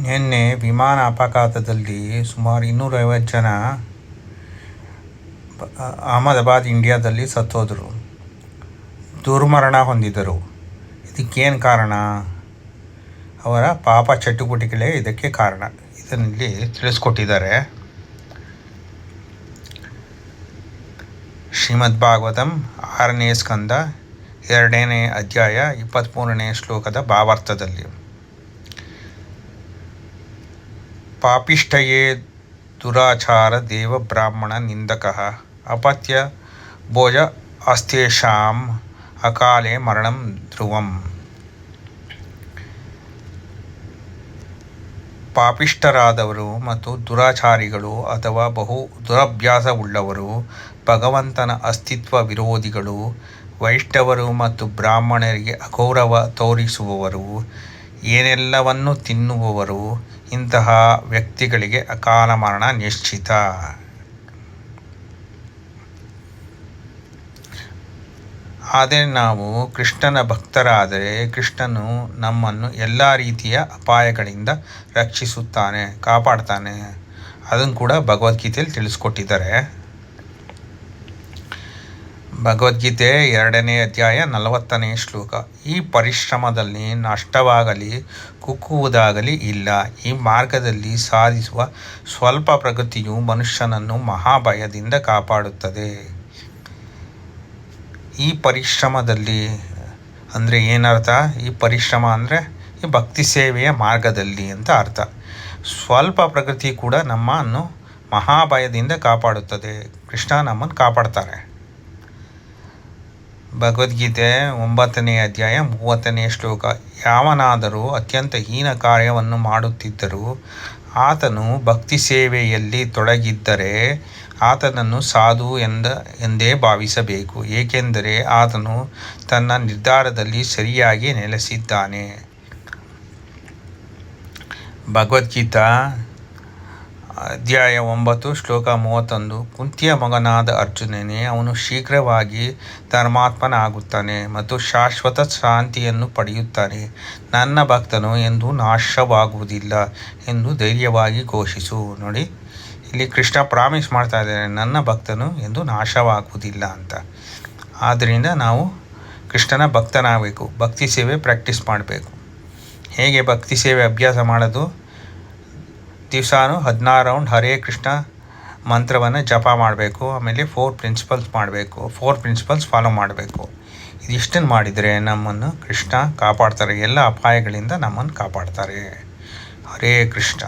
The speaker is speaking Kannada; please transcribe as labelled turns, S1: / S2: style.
S1: ನಿನ್ನೆ ವಿಮಾನ ಅಪಘಾತದಲ್ಲಿ ಸುಮಾರು ಇನ್ನೂರೈವತ್ತು ಜನ ಅಹಮದಾಬಾದ್ ಇಂಡಿಯಾದಲ್ಲಿ ಸತ್ತೋದರು. ದುರ್ಮರಣ ಹೊಂದಿದರು ಇದಕ್ಕೇನು ಕಾರಣ? ಅವರ ಪಾಪ ಚಟುವಟಿಕೆಗಳೇ ಇದಕ್ಕೆ ಕಾರಣ. ಇದರಲ್ಲಿ ತಿಳಿಸ್ಕೊಟ್ಟಿದ್ದಾರೆ ಶ್ರೀಮದ್ ಭಾಗವತಂ ಆರನೇ ಸ್ಕಂದ ಎರಡನೇ ಅಧ್ಯಾಯ ಇಪ್ಪತ್ತ್ಮೂರನೇ ಶ್ಲೋಕದ ಭಾವಾರ್ಥದಲ್ಲಿ. ಪಾಪಿಷ್ಠಯೇ ದುರಾಚಾರ ದೇವ ಬ್ರಾಹ್ಮಣ ನಿಂದಕ ಅಪತ್ಯ ಭೋಜ ಅಸ್ತೇಷಾಂ ಅಕಾಲೇ ಮರಣಂ ಧ್ರುವಂ. ಪಾಪಿಷ್ಠರಾದವರು ಮತ್ತು ದುರಾಚಾರಿಗಳು ಅಥವಾ ಬಹು ದುರಭ್ಯಾಸವುಳ್ಳವರು, ಭಗವಂತನ ಅಸ್ತಿತ್ವ ವಿರೋಧಿಗಳು, ವೈಷ್ಣವರು ಮತ್ತು ಬ್ರಾಹ್ಮಣರಿಗೆ ಅಗೌರವ ತೋರಿಸುವವರು, ಏನೆಲ್ಲವನ್ನು ತಿನ್ನುವವರು ಇಂತಹ ವ್ಯಕ್ತಿಗಳಿಗೆ ಅಕಾಲ ಮರಣ ನಿಶ್ಚಿತ. ಆದರೆ ನಾವು ಕೃಷ್ಣನ ಭಕ್ತರಾದರೆ ಕೃಷ್ಣನು ನಮ್ಮನ್ನು ಎಲ್ಲ ರೀತಿಯ ಅಪಾಯಗಳಿಂದ ರಕ್ಷಿಸುತ್ತಾನೆ, ಕಾಪಾಡ್ತಾನೆ. ಅದನ್ನು ಕೂಡ ಭಗವದ್ಗೀತೆಯಲ್ಲಿ ತಿಳಿಸ್ಕೊಟ್ಟಿದ್ದಾರೆ. ಭಗವದ್ಗೀತೆ ಎರಡನೇ ಅಧ್ಯಾಯ ನಲವತ್ತನೇ ಶ್ಲೋಕ. ಈ ಪರಿಶ್ರಮದಲ್ಲಿ ನಷ್ಟವಾಗಲಿ ಕುಕ್ಕುವುದಾಗಲಿ ಇಲ್ಲ. ಈ ಮಾರ್ಗದಲ್ಲಿ ಸಾಧಿಸುವ ಸ್ವಲ್ಪ ಪ್ರಗತಿಯು ಮನುಷ್ಯನನ್ನು ಮಹಾಭಯದಿಂದ ಕಾಪಾಡುತ್ತದೆ. ಈ ಪರಿಶ್ರಮದಲ್ಲಿ ಅಂದರೆ ಏನರ್ಥ? ಈ ಪರಿಶ್ರಮ ಅಂದರೆ ಈ ಭಕ್ತಿ ಸೇವೆಯ ಮಾರ್ಗದಲ್ಲಿ ಅಂತ ಅರ್ಥ. ಸ್ವಲ್ಪ ಪ್ರಗತಿ ಕೂಡ ನಮ್ಮನ್ನು ಮಹಾಭಯದಿಂದ ಕಾಪಾಡುತ್ತದೆ. ಕೃಷ್ಣ ನಮ್ಮನ್ನು ಕಾಪಾಡ್ತಾರೆ. ಭಗವದ್ಗೀತೆ ಒಂಬತ್ತನೇ ಅಧ್ಯಾಯ ಮೂವತ್ತನೇ ಶ್ಲೋಕ. ಯಾವನಾದರೂ ಅತ್ಯಂತ ಹೀನ ಕಾರ್ಯವನ್ನು ಮಾಡುತ್ತಿದ್ದರೂ ಆತನು ಭಕ್ತಿ ಸೇವೆಯಲ್ಲಿ ತೊಡಗಿದ್ದರೆ ಆತನನ್ನು ಸಾಧು ಎಂದ, ಎಂದೇ ಭಾವಿಸಬೇಕು. ಏಕೆಂದರೆ ಆತನು ತನ್ನ ನಿರ್ಧಾರದಲ್ಲಿ ಸರಿಯಾಗಿ ನೆಲೆಸಿದ್ದಾನೆ. ಭಗವದ್ಗೀತಾ ಅಧ್ಯಾಯ ಒಂಬತ್ತು, ಶ್ಲೋಕ ಮೂವತ್ತೊಂದು. ಕುಂತಿಯ ಮಗನಾದ ಅರ್ಜುನನೇ, ಅವನು ಶೀಘ್ರವಾಗಿ ಧರ್ಮಾತ್ಮನಾಗುತ್ತಾನೆ ಮತ್ತು ಶಾಶ್ವತ ಶಾಂತಿಯನ್ನು ಪಡೆಯುತ್ತಾನೆ. ನನ್ನ ಭಕ್ತನು ಎಂದು ನಾಶವಾಗುವುದಿಲ್ಲ ಎಂದು ಧೈರ್ಯವಾಗಿ ಘೋಷಿಸು. ನೋಡಿ, ಇಲ್ಲಿ ಕೃಷ್ಣ ಪ್ರಾಮಿಸ್ ಮಾಡ್ತಾ ಇದ್ದಾರೆ ನನ್ನ ಭಕ್ತನು ಎಂದು ನಾಶವಾಗುವುದಿಲ್ಲ ಅಂತ. ಆದ್ದರಿಂದ ನಾವು ಕೃಷ್ಣನ ಭಕ್ತನಾಗಬೇಕು, ಭಕ್ತಿ ಸೇವೆ ಪ್ರಾಕ್ಟೀಸ್ ಮಾಡಬೇಕು. ಹೇಗೆ ಭಕ್ತಿ ಸೇವೆ ಅಭ್ಯಾಸ ಮಾಡೋದು? ದಿವಸಾನು ಹದಿನಾರು ರೌಂಡ್ ಹರೇ ಕೃಷ್ಣ ಮಂತ್ರವನ್ನು ಜಪ ಮಾಡಬೇಕು, ಆಮೇಲೆ ಫೋರ್ ಪ್ರಿನ್ಸಿಪಲ್ಸ್ ಮಾಡಬೇಕು ಫೋರ್ ಪ್ರಿನ್ಸಿಪಲ್ಸ್ ಫಾಲೋ ಮಾಡಬೇಕು. ಇದಿಷ್ಟನ್ನು ಮಾಡಿದರೆ ನಮ್ಮನ್ನು ಕೃಷ್ಣ ಕಾಪಾಡ್ತಾರೆ, ಎಲ್ಲ ಅಪಾಯಗಳಿಂದ ನಮ್ಮನ್ನು ಕಾಪಾಡ್ತಾರೆ. ಹರೇ ಕೃಷ್ಣ.